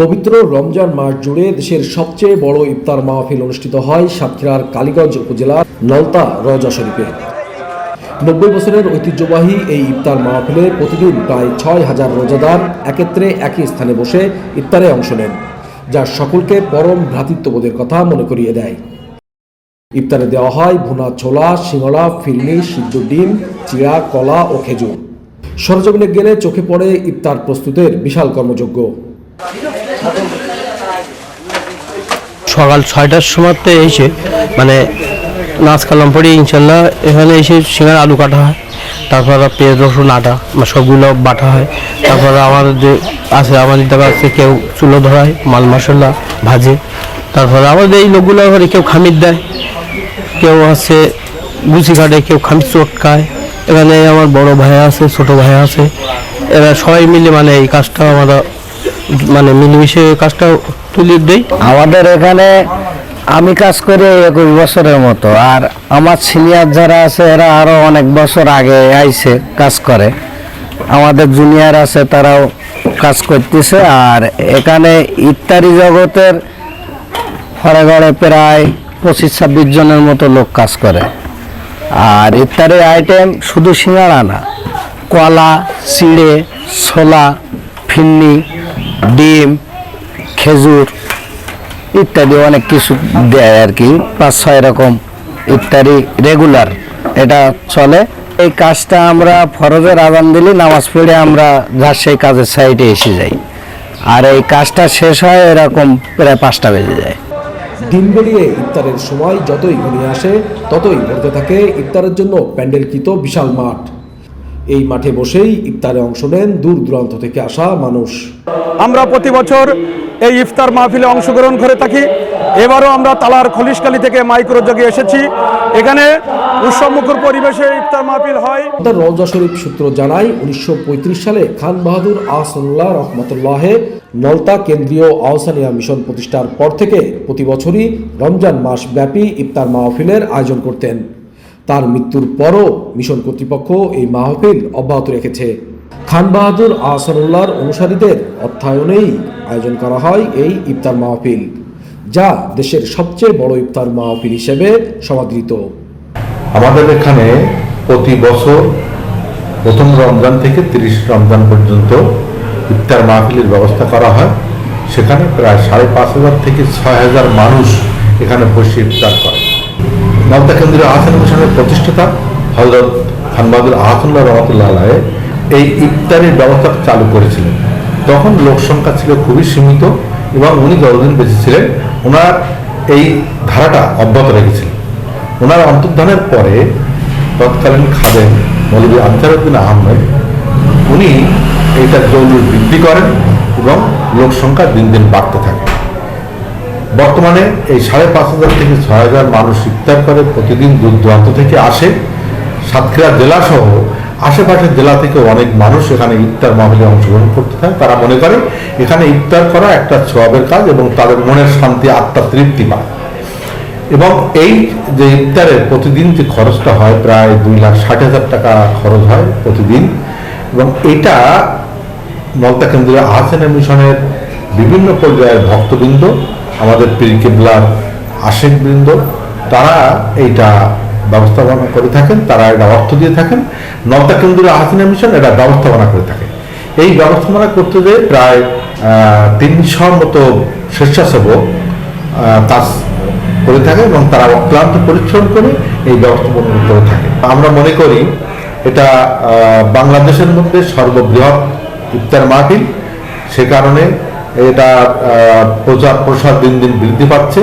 পবিত্র রমজান মাস জুড়ে দেশের সবচেয়ে বড় ইফতার মাহফিল অনুষ্ঠিত হয় সাতক্ষীরার কালীগঞ্জ উপজেলার নলতা রজা শরীফে। নব্বই বছরের ঐতিহ্যবাহী এই ইফতার মাহফিলে প্রতিদিন প্রায় ছয় হাজার রোজাদার একত্রে একই স্থানে বসে ইফতারে অংশ নেন, যা সকলকে পরম ভ্রাতৃত্ববোধের কথা মনে করিয়ে দেয়। ইফতারে দেওয়া হয় ভুনা ছোলা সিঙ্গড়া ফিরনি, সিদ্ধ ডিম, চিড়া, কলা ও খেজুর। সরজমিনে গেলে চোখে পড়ে ইফতার প্রস্তুতের বিশাল কর্মযজ্ঞ। সকাল ছয়টার সময়তে এসে মানে নাচ কালাম পরে ইনশাল্লাহ। এখানে এসে সিঙ্গার, আলু কাটা হয়। তারপর পেঁয়াজ, রসুন আটা মানে সবগুলো বাটা হয়। তারপর আমাদের যে আছে, আমাদের দেখা আছে কেউ চুলো ধরায়, মাল মশলা ভাজে। তারপরে আমাদের এই লোকগুলো ঘরে কেউ খামির দেয়। কেউ আছে গুছি কাটে, কেউ খামির চটকায় এখানে আমার বড় ভাই আছে, ছোট ভাই আছে। এরা সবাই মিলে মানে এই কাজটা আমরা মানে মিলেমিশে কাজটা তুলে দেই। আমাদের এখানে আমি কাজ করি একুশ বছরের মতো, আর আমার সিনিয়র যারা আছে এরা আরও অনেক বছর আগে আইছে কাজ করে। আমাদের জুনিয়র আছে তারাও কাজ করতেছে, আর এখানে ইত্যাদি জগতের ঘরে প্রায় পঁচিশ ছাব্বিশ জনের মতো লোক কাজ করে। আর ইত্যাদি আইটেম শুধু সিঙ্গাড়া না, কলা, চিড়ে, ছোলা, ফিন্নি ডিম, খেজুর ইত্যাদি অনেক কিছু দেয় আর কি। পাঁচ, ছয় রকম ইত্যাদি রেগুলার এটা চলে। এই কাজটা আমরা ফরজের আজান দিলে নামাজ পড়ে আমরা সেই কাজের সাইডে এসে যাই। আর এই কাজটা শেষ হয় এরকম প্রায় পাঁচটা বেজে যায়। দিন বেরিয়ে ইফতারের সময় যতই ঘনিয়ে আসে, ততই ভরতে থাকে। ইফতারের জন্য প্যান্ডেলকৃত বিশাল মাঠ। এই মাঠে বসেই ইফতারে অংশ নেন দূর দূরান্ত থেকে আসা মানুষ। আমরা প্রতি বছর এই ইফতার মাহফিলে অংশগ্রহণ করে থাকি। এবারও আমরা তালার খলিশকালি থেকে মাইক্রোযোগে এসেছি। এখানে উৎসবমুখর পরিবেশে ইফতার মাহফিল হয়। রওজা শরীফ সূত্র জানায় উনিশশো পঁয়ত্রিশ সালে খান বাহাদুর আহসানুল্লাহ রহমতুল্লাহে নলতা কেন্দ্রীয় আহসানিয়া মিশন প্রতিষ্ঠার পর থেকে প্রতি বছরই রমজান মাস ব্যাপী ইফতার মাহফিলের আয়োজন করতেন। তার মৃত্যুর পরও মিশন কর্তৃপক্ষ এই মাহফিল অব্যাহত রেখেছে। খান বাহাদুর আহসানুল্লাহর অনুসারীদের অর্থায়নেই আয়োজন করা হয় এই ইফতার মাহফিল, যা দেশের সবচেয়ে বড় ইফতার মাহফিল হিসেবে সমাদৃত। আমাদের এখানে প্রতি বছর প্রথম রমজান থেকে তিরিশ রমজান পর্যন্ত ইফতার মাহফিলের ব্যবস্থা করা হয়। সেখানে প্রায় সাড়ে পাঁচ হাজার থেকে ছয় হাজার মানুষ এখানে বসে ইফতার করে। নবদা কেন্দ্রীয় আহসান মিশনের প্রতিষ্ঠাতা হজরত খানবাদুর আহসানুল্লাহ রহমতুল্লাহ আলাহে এই ইফতারের ব্যবস্থা চালু করেছিলেন। তখন লোক সংখ্যা ছিল খুবই সীমিত এবং উনি যতদিন বেঁচে ছিলেন ওনার এই ধারাটা অব্যাহত রেখেছিলেন। ওনার অন্তর্ধানের পরে তৎকালীন খাদেন মৌলভী আনসারুদ্দিন আহমেদ, উনি এইটা জরুরি বৃদ্ধি করেন এবং লোক সংখ্যা দিন দিন বাড়তে থাকে। বর্তমানে এই সাড়ে পাঁচ হাজার থেকে ছয় হাজার মানুষ ইফতার করে, প্রতিদিন দূর দূরান্ত থেকে আসে। সাতক্ষীরা জেলা সহ আশেপাশের জেলা থেকে অনেক মানুষ এখানে ইফতার মাহফিলে অংশগ্রহণ করতে থাকে। তারা মনে করে, এখানে ইফতার করা একটা সবের কাজ এবং তাদের মনের শান্তি আত্মার তৃপ্তি পায়। এবং এই যে ইফতারের প্রতিদিন যে খরচটা হয়, প্রায় দুই লাখ ষাট হাজার টাকা খরচ হয় প্রতিদিন। এবং এটা নলতা কেন্দ্রীয় আহসান মিশনের বিভিন্ন পর্যায়ের ভক্তবৃন্দ আমাদের পীর কেবলার আশেকবৃন্দ, তারা এইটা ব্যবস্থাপনা করে থাকেন, তারা এটা অর্থ দিয়ে থাকেন। নলতা কেন্দ্রীয় আহসান মিশন এটা ব্যবস্থাপনা করে থাকে। এই ব্যবস্থাপনা করতে যেয়ে প্রায় তিনশো মতো স্বেচ্ছাসেবক কাজ করে থাকে এবং তারা অক্লান্ত পরিশ্রম করে এই ব্যবস্থাপনা করে থাকে। আমরা মনে করি এটা বাংলাদেশের মধ্যে সর্ববৃহৎ ইফতার মাহফিল। সে কারণে এটা প্রচার প্রসার দিন দিন বৃদ্ধি পাচ্ছে।